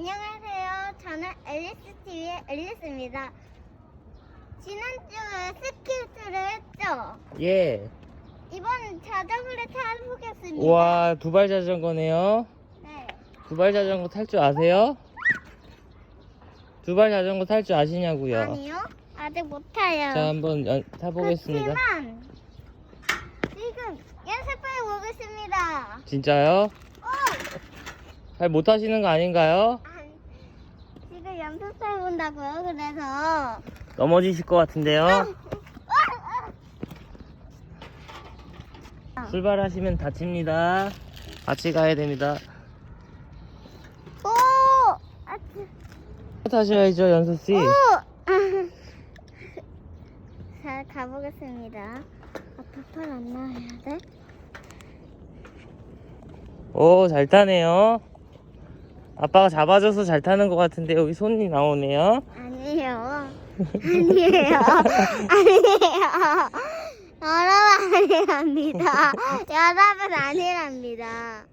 안녕하세요. 저는 앨리스 TV의 앨리스입니다. 지난주에 스케이트를 했죠. 예. 이번 자전거를 타보겠습니다. 우와, 두발 자전거네요. 네. 두발 자전거 탈 줄 아세요? 두발 자전거 탈 줄 아시냐고요? 아니요. 아직 못 타요. 자, 한번 연- 타보겠습니다. 그렇지만 지금 연습해 보겠습니다. 진짜요? 어! 잘못 타시는 거 아닌가요? 지금 연습해 본다고요. 그래서 넘어지실 것 같은데요? 어, 출발하시면 다칩니다. 같이 가야 됩니다. 오! 아, 타셔야죠, 연수 씨. 오! 자, 가보겠습니다. 아빠 팔 안 나와야 돼? 오, 잘 타네요. 아빠가 잡아줘서 잘 타는 것 같은데 여기 손이 나오네요. 아니에요. 아니에요. 아니에요. 여러분 아니랍니다. 여러분 아니랍니다.